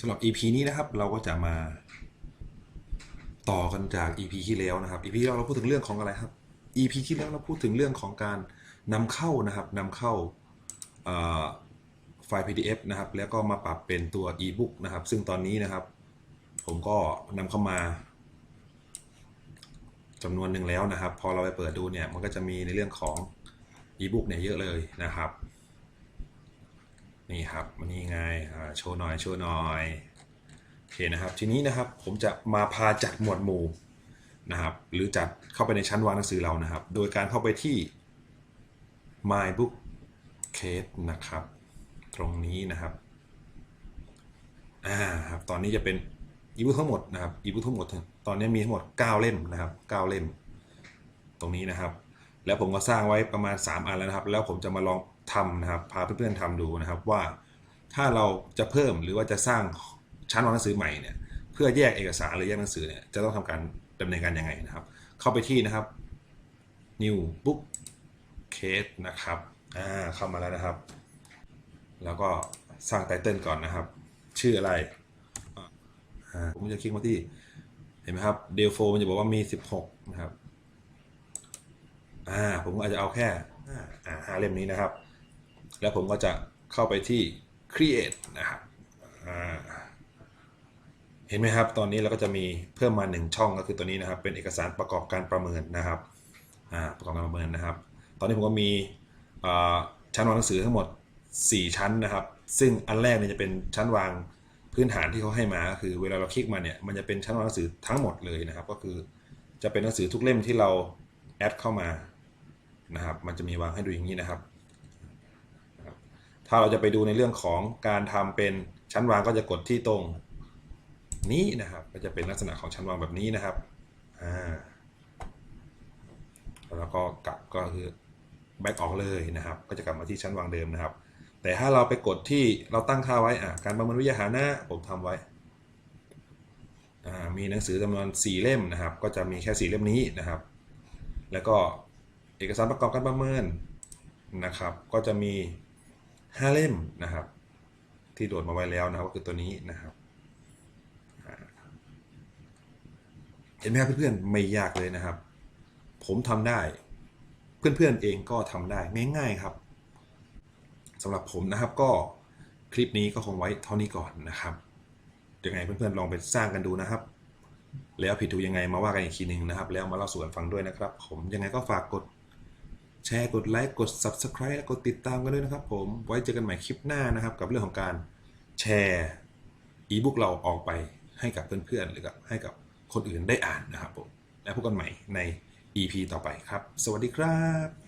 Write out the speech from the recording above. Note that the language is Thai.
สำหรับ EP นี้นะครับเราก็จะมา ต่อกันจาก EP ที่แล้วนะครับ EP ที่แล้วเราพูดถึงเรื่องของอะไรครับ EP ที่แล้วเราพูดถึงเรื่องของการนำเข้านะครับนำเข้าไฟล์ PDF นะครับ แล้วก็มาปรับเป็นตัว e-book นะครับ ซึ่งตอนนี้นะครับ ผมก็นำเข้ามาจำนวนหนึ่งแล้วนะครับ พอเราไปเปิดดูเนี่ยมันก็จะมีในเรื่องของ e-book เนี่ยเยอะเลยนะครับ นี่ครับมันนี่ไงโชว์หน่อยโชว์หน่อยโอเคนะครับ ทีนี้นะครับผมจะมาพาจัดหมวดหมู่นะครับ หรือจัดเข้าไปในชั้นวางหนังสือเรานะครับ โดยการเข้าไปที่ my book case นะครับ ตรงนี้นะครับอ่าครับตอนนี้จะเป็นอีบุ๊กทั้งหมดนะครับอีบุ๊กทั้งหมด ตอนนี้มีทั้งหมด 9 เล่มนะครับ 9 เล่ม ตรงนี้นะครับ แล้วผมก็สร้างไว้ประมาณ 3 อันแล้วนะครับ แล้วผมจะมาลองทำนะครับ พาเพื่อนๆทำดูนะครับว่า ถ้าเราจะเพิ่มหรือว่าจะสร้างชั้นวางหนังสือใหม่เนี่ยเพื่อแยกเอกสารหรือแยกหนังสือเนี่ยจะต้องทำการดำเนินการยังไงนะครับ เข้าไปที่นะครับ new book case นะครับอ่าเข้ามาแล้วนะครับ แล้วก็สร้างไตเติลก่อนนะครับ ชื่ออะไรอ่าผมจะคลิกมาที่เห็นไหมครับเดลโฟมันจะบอกว่ามี 16 นะครับ อ่าผมก็อาจจะเอาแค่อ่าห้าเล่มนี้นะครับ แล้วผมก็จะเข้าไปที่ create นะครับเห็นไหมครับ ตอนนี้เราก็จะมีเพิ่มมา 1 ช่องก็คือตัวนี้นะครับ เป็นเอกสารประกอบการประเมินนะครับประกอบการประเมินนะครับ ตอนนี้ผมก็มีชั้นวางหนังสือทั้งหมด 4 ชั้นนะครับ ซึ่งอันแรกเนี่ยจะเป็นชั้นวางพื้นฐานที่เขาให้มาก็คือ เวลาเราคลิกมาเนี่ย มันจะเป็นชั้นวางหนังสือทั้งหมดเลยนะครับ ก็คือจะเป็นหนังสือทุกเล่มที่เราแอดเข้ามา มันจะมีวางให้ดูอย่างนี้นะครับ ถ้าเราจะไปดูในเรื่องของการทำเป็นชั้นวางก็จะกดที่ตรงนี้นะครับ ก็จะเป็นลักษณะของชั้นวางแบบนี้นะครับอ่าแล้วก็กลับก็คือแบ็กออกเลยนะครับ ก็จะกลับมาที่ชั้นวางเดิมนะครับ แต่ถ้าเราไปกดที่เราตั้งค่าไว้อะการประเมินวิทยาหาน้าผมทำไว้มีหนังสือจำนวน 4 เล่มนะครับ ก็จะมีแค่ 4 เล่มนี้นะครับ แล้วก็ เอกสารประกอบการประเมินนะครับ ก็จะมี 5 เล่มนะครับ ที่โดดมาไว้แล้วนะครับก็คือตัวนี้นะครับเห็นไหมครับเพื่อนๆไม่ยากเลยนะครับ ผมทำได้ เพื่อนๆเองก็ทำได้ง่ายๆครับสำหรับผมนะครับก็คลิปนี้ก็คงไว้เท่านี้ก่อนนะครับยังไงเพื่อนๆลองไปสร้างกันดูนะครับ แล้วผิดถูกยังไงมาว่ากันอีกทีหนึ่งนะครับ แล้วมาเล่าสู่กันฟังด้วยนะครับ ผมยังไงก็ฝากกด แชร์กดไลค์กด Subscribe และกดติดตามกันด้วยนะครับผมไว้เจอกันใหม่คลิปหน้านะครับ กับเรื่องของการแชร์อีบุ๊กเราออกไปให้กับเพื่อนๆหรือกับให้กับคนอื่นได้อ่านนะครับผมแล้วพบกันใหม่ใน EP ต่อไปครับ สวัสดีครับ